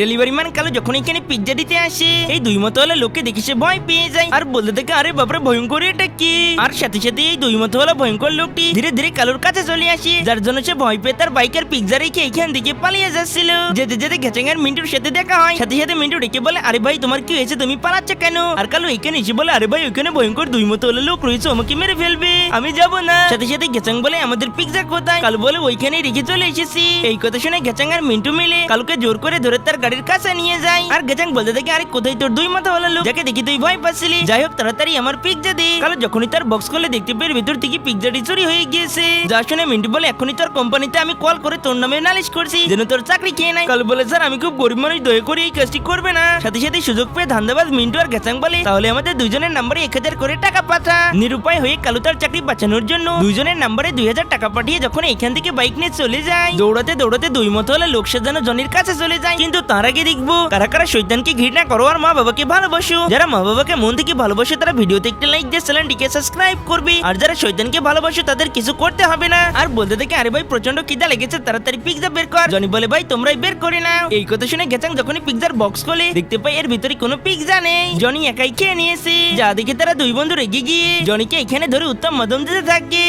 Delivery man কালো যখন এখানে পিজ্জা দিতে আসে, এই দুই মতো হলে লোককে দেখে সে ভয় পেয়ে যায়। আর বলতে থাকে, আরে বাপরে, ভয়ঙ্কর এটা কি? আর সাথে সাথে এই দুই মতো হলো ভয়ঙ্কর লোকটি ধীরে ধীরে কালোর কাছে চলে আসে, যার জন্য সে ভয় পেয়ে তার বাইকের পিজ্জা রেখে এখান থেকে পালিয়ে যাচ্ছিল। যেতে যেতে গেচেঙ্গার মিন্টুর সাথে দেখা হয়। সাথে সাথে মিন্টু ডেকে বলে, আরে ভাই, তোমার কি হয়েছে? তুমি পালাচ্ছ কেন? আর কালো এখানে এসে বলে, আরে ভাই, ওখানে ভয়ঙ্কর দুই মতো হলো লোক রয়েছে, আমাকে মেরে ফেলবে। আমি যাব না। সাথে সাথে গেচাং বলে, আমাদের পিজ্জা কোথায়? কালো বলে ওইখানে রেখে চলে এসেছি। এই কথা শুনে আর মিন্টু মিলে কালুকে জোর করে ধরে তার গাড়ির কাছে নিয়ে যায় আর গেচাং বলতে থাকে, আরে, কোথায় তোর দুই মাথা হলো লোক? যাকে দেখি তুই ভয় পাচ্ছিলি। যাই হোক, তাড়াতাড়ি আমার পিজ্জা দে। কালো যখনই তার বক্স খুলে দেখতে পেয়ে ভিতর থেকে পিজ্জাটি চুরি হয়ে গিয়েছে। যা শুনে মিন্টু বলে, এখনই তোর কোম্পানিতে আমি কল করে তোর নামে নালিশ করছি, যেন তোর চাকরি খেয়ে নাই কালো বলে, স্যার, আমি খুব গরিব মানুষ, দয়া করে এই কাজটি করবে না। সাথে সাথে সুযোগ পেয়ে ধান্দাবাজ মিন্টু আর গেচাং বলে, তাহলে আমাদের দুইজনের নাম্বারে এক হাজার করে টাকা পাঠা। নিরুপায় হয়ে কালু তার চাকরি বাঁচানোর জন্য দুইজনের নাম্বারে দুই হাজার টাকা পাঠিয়ে যখন এখান থেকে বাইক নিয়ে চলে যায়। দৌড়াতে দৌড়াতে দুই মতো হলে লোক সাজানো জনির কাছে চলে যায়। কিন্তু তার আগে দেখব। কারা কারা শৈতানকে ঘৃণা করো আর মা বাবাকে ভালোবাসো। যারা মা বাবাকে মন থেকে ভালোবাসে, তারা ভিডিওতে একটা লাইক দিয়ে চ্যানেলটিকে সাবস্ক্রাইব করবে। আর যারা শৈতানকে ভালোবাসো, তাদের কিছু করতে হবে না। আর বলতে থেকে, আরে ভাই প্রচণ্ড কিদা লেগেছে, তাড়াতাড়ি পিৎজা বের কর। জনি বলে, ভাই, তোমরাই বের করে নাও। এই কথা শুনে গেচাং যখনই পিৎজার বক্স খোলে, দেখতে পাই এর ভিতরে কোনো পিৎজা নেই। জনি একাই খেয়ে নিয়েছে। যা দেখে তারা দুই বন্ধু রেগে গিয়ে জনিকে এখানে ধরে উত্তম মদম দিতে থাকে।